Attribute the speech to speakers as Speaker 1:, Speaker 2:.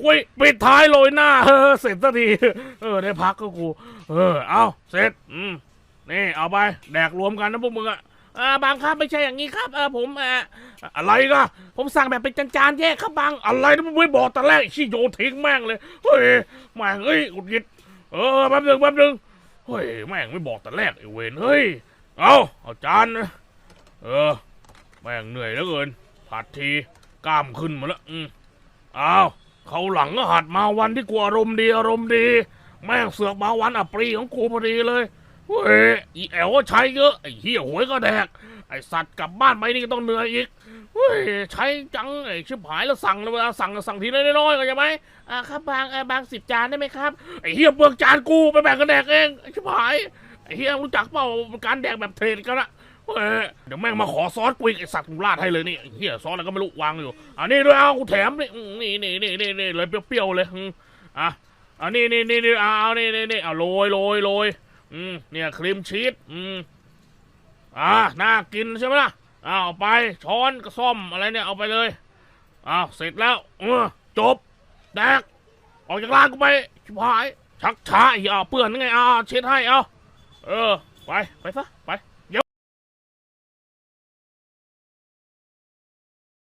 Speaker 1: คุยปิดท้ายโรยหน้าเออเสร็จสักทีเออได้พักก็กู เออเอาเสร็จอืมนี่เอาไปแดกรวมกันนะพวกมึงอะอ่าบางครับไม่ใช่อย่างนี้ครับเออผมเอออะไรก็ผมสั่งแบบเป็นจานๆแยกครับบางอะไรนะมึงไม่บอกแต่แรกชี้โยนทิ้งแม่งเลยเฮ้ยแม่งเฮ้ยอุดหงิดเออแป๊บนึงแป๊บนึงเฮ้ยแม่งไม่บอกแต่แรกไอ้เวนเฮ้ยเอาเอาจานนะเออแม่งเหนื่อยเหลือเกินผัดทีกล้ามขึ้นมาแล้วอืมเอา เขาหลังก็หัดมาวันที่กูอารมณ์ดีอารมณ์ดี แม่งเสือกมาวันอัปรีของกูพอดีเลยเฮ้ยอีแอลก็ใช้เยอะไอ้เหี้ยหวยก็แดกไอ้สัตว์กลับบ้านไปนี่ก็ต้องเหนื่อยอีกเฮ้ยใช้จังไอ้ชิบหายแล้วสั่งเวลาสั่งสั่งทีน้อยๆก็ใช่ไหมอ่าครับบางเอบางสิบจานได้ไหมครับไอ้เหี้ยเปลือกจานกูไปแบ่งกันแดกเองไอ้ชิบหายไอ้เหี้ยรู้จักเปล่าการแดกแบบเทรดกันละ เฮ้ยเดี๋ยวแม่งมาขอซอสกูอีกไอสัตว์กูราดให้เลยนี่เหี้ยซอสอะไรก็ไม่รู้วางอยู่อันนี้ด้วยเอากูแถมนี่อืมนี่นี่นี่นี่นี่เลยเปรี้ยวๆเลยอืมอะอันนี้นี่นี่นี่เอาเอานี่นี่นี่เอาโรยโรยโรยอืมเนี่ยครีมชีสอืมอ่าน่ากินใช่ไหมล่ะอ้าวเอาไปช้อนกระซ่อมอะไรเนี่ยเอาไปเลยอ้าวเสร็จแล้วเออจบแดกออกจากร้านกูไปชิบหายชักช้าอีกอะเปื่อนไงอ่าเช็ดให้เอาเออไปไปซะ